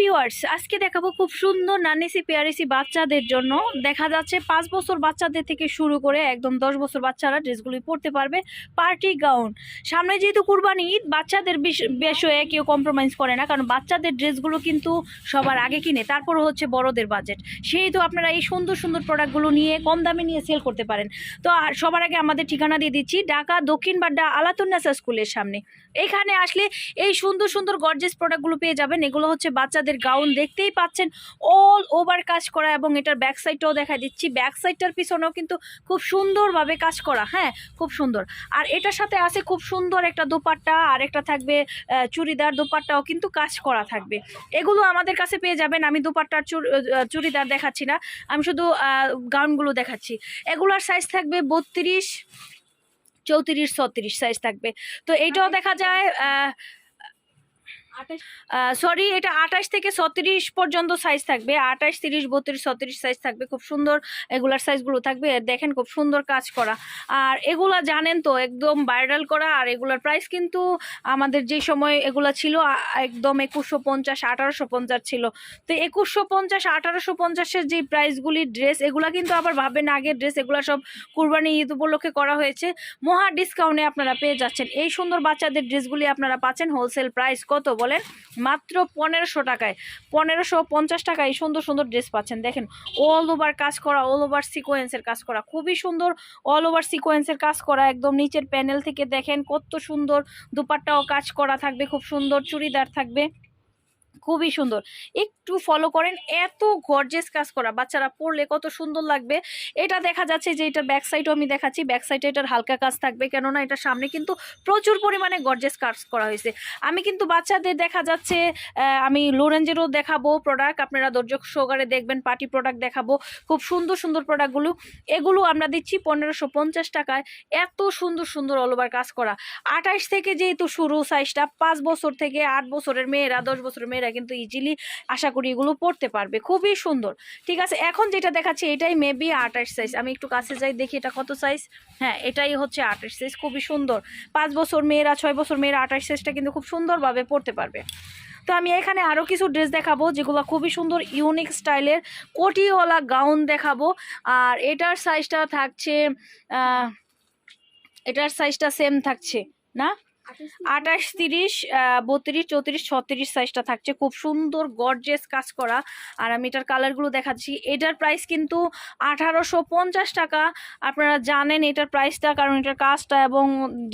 Viewers আজকে দেখাবো খুব সুন্দর নানিসি, পেয়ারিসি বাচ্চাদের জন্য। দেখা যাচ্ছে পাঁচ বছর বাচ্চাদের থেকে শুরু করে একদম দশ বছর বাচ্চারা ড্রেসগুলি পরতে পারবে, পার্টি গাউন। সামনে যেহেতু কুরবানি ঈদ, বাচ্চাদের বিষ- বিষয়ে কেউ কম্প্রোমাইজ করে না, কারণ বাচ্চাদের ড্রেসগুলো কিন্তু সবার আগে কিনে তারপর হচ্ছে বড়দের বাজেট সেহেতু আপনারা এই সুন্দর সুন্দর প্রোডাক্টগুলো নিয়ে কম দামে নিয়ে সেল করতে পারেন। তো আর সবার আগে আমাদের ঠিকানা দিয়ে দিচ্ছি, ঢাকা দক্ষিণ বাড্ডা আলাতুন্নাসা স্কুলের সামনে। এখানে আসলে এই সুন্দর সুন্দর গর্জেস প্রোডাক্টগুলো পেয়ে যাবেন, এগুলো হচ্ছে বাচ্চাদের গাউন দেখতেই পাচ্ছেন অল ওভার কাজ করা এবং এটার ব্যাক সাইডটাও দেখা দিচ্ছি। ব্যাক সাইডটার পিছনেও কিন্তু খুব সুন্দরভাবে কাজ করা হ্যাঁ খুব সুন্দর। আর এটার সাথে আছে খুব সুন্দর একটা দোপাট্টা আর একটা থাকবে চুড়িদার দোপাট্টাও কিন্তু কাজ করা থাকবে। এগুলো আমাদের কাছে পেয়ে যাবেন আমি দোপাট্টার চুড়িদার দেখাচ্ছি না আমি শুধু গাউনগুলো দেখাচ্ছি। এগুলোর সাইজ থাকবে বত্রিশ চৌত্রিশ ছত্রিশ সাইজ থাকবে। তো এইটাও দেখা যায় আহ, সরি এটা আঠাশ থেকে ছত্রিশ পর্যন্ত সাইজ থাকবে। আঠাশ, তিরিশ, বত্রিশ, ছত্রিশ সাইজ থাকবে। খুব সুন্দর এগুলার সাইজগুলো থাকবে। দেখেন খুব সুন্দর কাজ করা। আর এগুলা জানেন তো, একদম ভাইরাল করা। আর এগুলার প্রাইস কিন্তু আমাদের যে সময় এগুলা ছিল একদম একুশশো পঞ্চাশ, আঠারোশো পঞ্চাশ ছিল। তো একুশশো পঞ্চাশ, আঠারোশো পঞ্চাশের যে প্রাইসগুলি ড্রেস এগুলা কিন্তু আবার ভাবেন আগের ড্রেস এগুলা সব কুরবানি ঈদ উপলক্ষে করা হয়েছে। মহা ডিসকাউন্টে আপনারা পেয়ে যাচ্ছেন। এই সুন্দর বাচ্চাদের ড্রেসগুলি আপনারা পাচ্ছেন হোলসেল প্রাইস কত বলেন, মাত্র পনেরোশো টাকায়। পনেরোশো পঞ্চাশ টাকায় সুন্দর সুন্দর ড্রেস পাচ্ছেন। দেখেন অল ওভার কাজ করা অল ওভার সিকোয়েন্সের কাজ করা, খুবই সুন্দর অল ওভার সিকোয়েন্সের কাজ করা, একদম নিচের প্যানেল থেকে দেখেন কত সুন্দর দুপাট্টাও কাজ করা থাকবে, খুব সুন্দর চুড়িদার থাকবে। খুবই সুন্দর। একটু ফলো করেন, এত গর্জেস কাজ করা। বাচ্চারা পড়লে কত সুন্দর লাগবে। এটা দেখা যাচ্ছে যে এটার ব্যাক সাইডও আমি দেখাচ্ছি। ব্যাক সাইডে এটার হালকা কাজ থাকবে, কেননা এটার সামনে কিন্তু প্রচুর পরিমাণে গর্জেস কাজ করা হয়েছে। আমি কিন্তু বাচ্চাদের দেখা যাচ্ছে আমি লোরেঞ্জেরও দেখাবো প্রোডাক্ট আপনারা ধৈর্য সহকারে দেখবেন পার্টি প্রোডাক্ট দেখাবো। খুব সুন্দর সুন্দর প্রোডাক্টগুলো এগুলো আমরা দিচ্ছি পনেরোশো পঞ্চাশ টাকায়। এত সুন্দর সুন্দর অল ওভার কাজ করা। আঠাশ থেকে যেহেতু শুরু সাইজটা পাঁচ বছর থেকে আট বছরের মেয়েরা, দশ বছরের মেয়েরা কিন্তু ইজিলি আশা করি এগুলো পড়তে পারবে। খুবই সুন্দর। ঠিক আছে, এখন যেটা দেখাচ্ছি এটাই মেবি আঠাশ সাইজ আমি একটু কাছে যাই, দেখি এটা কত সাইজ হ্যাঁ এটাই হচ্ছে আঠাশ সাইজ খুবই সুন্দর। পাঁচ বছর মেয়েরা, ছয় বছর মেয়েরা আঠাশ সাইজটা কিন্তু খুব সুন্দরভাবে পড়তে পারবে। তো আমি এখানে আরও কিছু ড্রেস দেখাবো, যেগুলো খুবই সুন্দর ইউনিক স্টাইলের কোটিওয়ালা গাউন দেখাবো। আর এটার সাইজটা থাকছে এটার সাইজটা সেম থাকছে, না? আঠাশ তিরিশ? বত্রিশ, চৌত্রিশ, ছত্রিশ সাইজটা থাকছে। খুব সুন্দর গর্জেস কাজ করা। আর আমি এটার কালারগুলো দেখাচ্ছি। এটার প্রাইস কিন্তু আঠারোশো পঞ্চাশ টাকা। আপনারা জানেন এটার প্রাইসটা কারণ এটার কাজটা এবং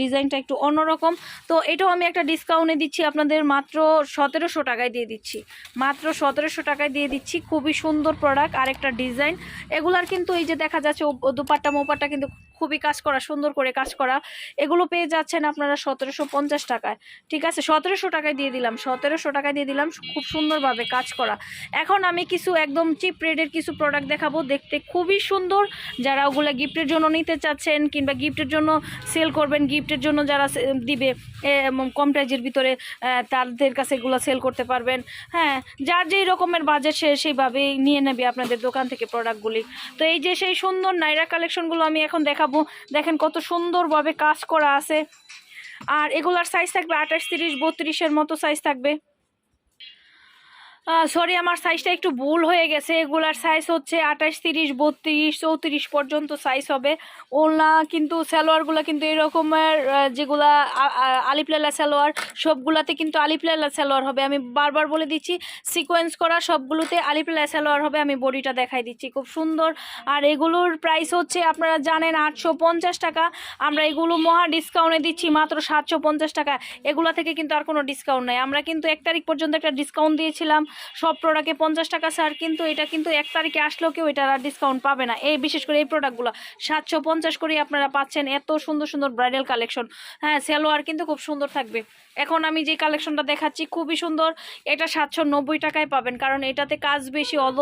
ডিজাইনটা একটু অন্যরকম। তো এটাও আমি একটা ডিসকাউন্টে দিচ্ছি। আপনাদের মাত্র সতেরোশো টাকায় দিয়ে দিচ্ছি। মাত্র সতেরোশো টাকায় দিয়ে দিচ্ছি। খুবই সুন্দর প্রোডাক্ট আর একটা ডিজাইন এগুলার কিন্তু এই যে দেখা যাচ্ছে দুপাট্টা, মোপাট্টা কিন্তু খুবই কাজ করা, সুন্দর করে কাজ করা, এগুলো পেয়ে যাচ্ছেন আপনারা সতেরোশো পঞ্চাশ টাকায়। ঠিক আছে? সতেরোশো টাকায় দিয়ে দিলাম, সতেরোশো টাকায় দিয়ে দিলাম, খুব সুন্দরভাবে কাজ করা। এখন আমি কিছু একদম চিপ রেটের কিছু প্রোডাক্ট দেখাবো, দেখতে খুবই সুন্দর। যারা ওগুলো গিফটের জন্য নিতে চাচ্ছেন কিংবা গিফটের জন্য সেল করবেন গিফটের জন্য যারা দিবে কম প্রাইজের ভিতরে তাদের কাছে এগুলো সেল করতে পারবেন। হ্যাঁ যার যেই রকমের বাজেট সে সেইভাবেই নিয়ে নেবে আপনাদের দোকান থেকে প্রোডাক্টগুলি তো এই যে সেই সুন্দর নাইরা কালেকশনগুলো আমি এখন দেখাবো। দেখেন কত সুন্দরভাবে কাজ করা আছে। আর এগুলার সাইজ থাকবে আঠাশ, তিরিশ, বত্রিশের মতো সাইজ থাকবে। সরি আমার সাইজটা একটু ভুল হয়ে গেছে। এগুলার সাইজ হচ্ছে আঠাশ, তিরিশ, বত্রিশ, চৌত্রিশ পর্যন্ত সাইজ হবে। ওলনা কিন্তু, সালোয়ারগুলো কিন্তু এরকমের যেগুলা আলিপ্লালা সালোয়ার, সবগুলাতে কিন্তু আলিপ্লালা সালোয়ার হবে। আমি বারবার বলে দিচ্ছি সিকোয়েন্স করা সবগুলোতে আলিপ্লালা সালোয়ার হবে। আমি বডিটা দেখাই দিচ্ছি, খুব সুন্দর। আর এগুলোর প্রাইস হচ্ছে, আপনারা জানেন, আটশো পঞ্চাশ টাকা। আমরা এগুলো মহা ডিসকাউন্টে দিচ্ছি, মাত্র সাতশো পঞ্চাশ টাকা। এগুলা থেকে কিন্তু আর কোনো ডিসকাউন্ট নাই। আমরা কিন্তু এক তারিখ পর্যন্ত একটা ডিসকাউন্ট দিয়েছিলাম। সব প্রোডাক্টে পঞ্চাশ টাকা স্যার কিন্তু এটা কিন্তু এক তারিখে আসলেও কেউ এটার আর ডিসকাউন্ট পাবে না। এই বিশেষ করে এই প্রোডাক্টগুলো সাতশো পঞ্চাশ করেই আপনারা পাচ্ছেন এত সুন্দর সুন্দর ব্রাইডাল কালেকশন হ্যাঁ সালোয়ার কিন্তু খুব সুন্দর থাকবে। এখন আমি যে কালেকশনটা দেখাচ্ছি খুবই সুন্দর, এটা সাতশো নব্বই টাকায় পাবেন, কারণ এটাতে কাজ বেশি অল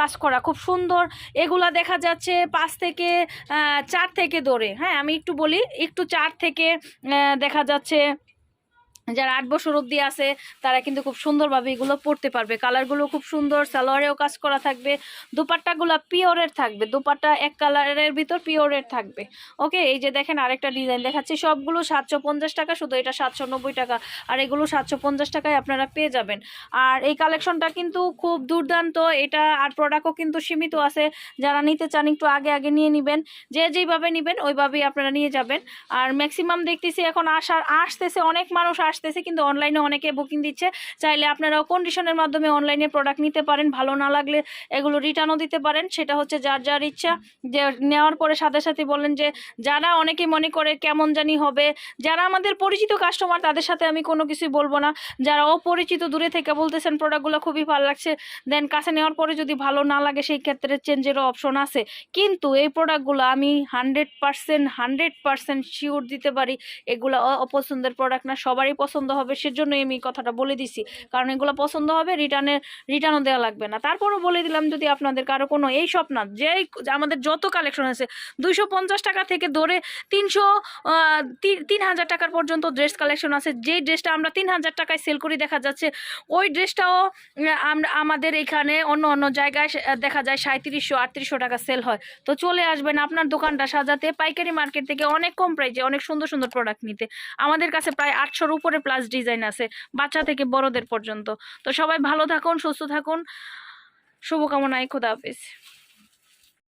কাজ করা খুব সুন্দর। এগুলা দেখা যাচ্ছে পাঁচ থেকে চার থেকে দৌড়ে হ্যাঁ আমি একটু বলি, একটু চার থেকে দেখা যাচ্ছে যারা আট বছর অব্দি আছে, তারা কিন্তু খুব সুন্দরভাবে এগুলো পরতে পারবে। কালারগুলো খুব সুন্দর সালোয়ারেও কাজ করা থাকবে। দুপাট্টাগুলো পিওরের থাকবে। দুপাট্টা এক কালারের ভিতর পিওরের থাকবে। ওকে এই যে দেখেন আরেকটা ডিজাইন দেখাচ্ছি। সবগুলো সাতশো পঞ্চাশ টাকা, শুধু এটা সাতশো নব্বই টাকা। আর এগুলো সাতশো পঞ্চাশ টাকায় আপনারা পেয়ে যাবেন। আর এই কালেকশনটা কিন্তু খুব দুর্দান্ত। এটা আর প্রোডাক্টও কিন্তু সীমিত আছে। যারা নিতে চান, একটু আগে আগে নিয়ে নেবেন। যে যেইভাবে নেবেন, ওইভাবেই আপনারা নিয়ে যাবেন। আর ম্যাক্সিমাম দেখতেছি এখন আসার আসতেছে অনেক মানুষ আসতেছে, কিন্তু অনলাইনে অনেকে বুকিং দিচ্ছে। চাইলে আপনারাও কন্ডিশনের মাধ্যমে অনলাইনে প্রোডাক্ট নিতে পারেন, ভালো না লাগলে এগুলো রিটার্নও দিতে পারেন। সেটা হচ্ছে যার যার ইচ্ছা, যে নেওয়ার পরে সাথে সাথে বলেন যে, যারা অনেকে মনে করে কেমন জানি হবে, যারা আমাদের পরিচিত কাস্টমার তাদের সাথে আমি কোনো কিছুই বলব না। যারা অপরিচিত দূরে থেকে বলতেছেন প্রোডাক্টগুলো খুবই ভালো লাগছে দেন কাছে নেওয়ার পরে যদি ভালো না লাগে, সেই ক্ষেত্রে চেঞ্জেরও অপশন আছে। কিন্তু এই প্রোডাক্টগুলো আমি hundred percent hundred percent sure দিতে পারি, এগুলো অপছন্দের প্রোডাক্ট না, সবারই পছন্দ হবে সেজন্যই আমি কথাটা বলে দিছি। কারণ এগুলো পছন্দ হবে রিটার্নের রিটার্নও দেওয়া লাগবে না। তারপরও বলে দিলাম যদি আপনাদের কারও কোনো এই সব না, যেই আমাদের যত কালেকশন আছে, দুইশো পঞ্চাশ টাকা থেকে ধরে তিনশো তিন হাজার টাকার পর্যন্ত ড্রেস কালেকশন আছে। যেই ড্রেসটা আমরা তিন হাজার টাকায় সেল করি দেখা যাচ্ছে, ওই ড্রেসটাও আমরা আমাদের এখানে অন্য অন্য জায়গায় দেখা যায় সাঁত্রিশশো আটত্রিশশো টাকা সেল হয়। তো চলে আসবেন আপনার দোকানটা সাজাতে। পাইকারি মার্কেট থেকে অনেক কম প্রাইজে অনেক সুন্দর সুন্দর প্রোডাক্ট নিতে। আমাদের কাছে প্রায় আটশোর উপরে প্লাস ডিজাইন আছে, বাচ্চা থেকে বড়দের পর্যন্ত। তো সবাই ভালো থাকুন, সুস্থ থাকুন। শুভকামনায়, খোদা হাফিজ।